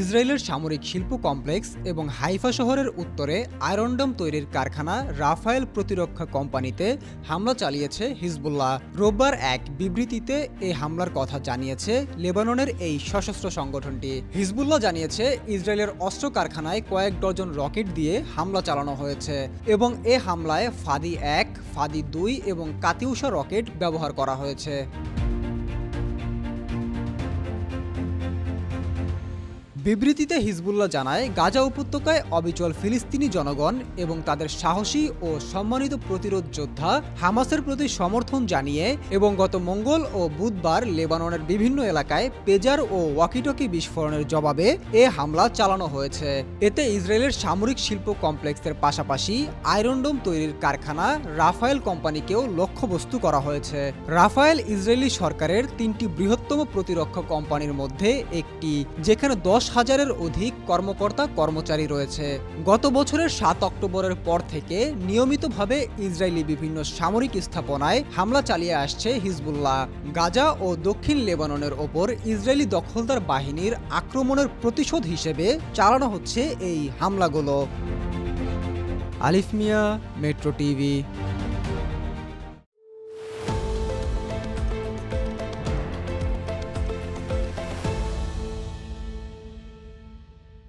ইসরায়েলের সামরিক শিল্প কমপ্লেক্স এবং হাইফা শহরের উত্তরে আয়রনডম তৈরির কারখানা রাফায়েল প্রতিরক্ষা কোম্পানিতে হামলা চালিয়েছে হিজবুল্লাহ। রোববার এক বিবৃতিতে এই হামলার কথা জানিয়েছে লেবাননের এই সশস্ত্র সংগঠনটি। হিজবুল্লাহ জানিয়েছে, ইসরায়েলের অস্ত্র কারখানায় কয়েক ডজন রকেট দিয়ে হামলা চালানো হয়েছে এবং এ হামলায় ফাদি এক, ফাদি দুই এবং কাতিউষা রকেট ব্যবহার করা হয়েছে। বিবৃতিতে হিজবুল্লাহ জানায়, গাজা উপত্যকায় অবিচল ফিলিস্তিনি জনগণ এবং তাদের সাহসী ও সম্মানিত প্রতিরোধ যোদ্ধা হামাসের প্রতি সমর্থন জানিয়ে এবং গত মঙ্গল ও বুধবার লেবাননের বিভিন্ন এলাকায় পেজার ও ওয়াকিটকি বিস্ফোরণের জবাবে এ হামলা চালানো হয়েছে। এতে ইসরায়েলের সামরিক শিল্প কমপ্লেক্সের পাশাপাশি আয়রনডোম তৈরির কারখানা রাফায়েল কোম্পানিকেও লক্ষ্যবস্তু করা হয়েছে। রাফায়েল ইসরায়েলি সরকারের তিনটি বৃহত্তম প্রতিরক্ষা কোম্পানির মধ্যে একটি, যেখানে দশ হাজারের অধিক কর্মকর্তা কর্মচারী রয়েছে। গত বছরের সাত অক্টোবরের পর থেকে নিয়মিতভাবে ইসরায়েলি বিভিন্ন সামরিক স্থাপনায় হামলা চালিয়ে আসছে হিজবুল্লাহ। গাজা ও দক্ষিণ লেবাননের ওপর ইসরায়েলি দখলদার বাহিনীর আক্রমণের প্রতিশোধ হিসেবে চালানো হচ্ছে এই হামলাগুলো। আলিফ মিয়া, মেট্রো টিভি।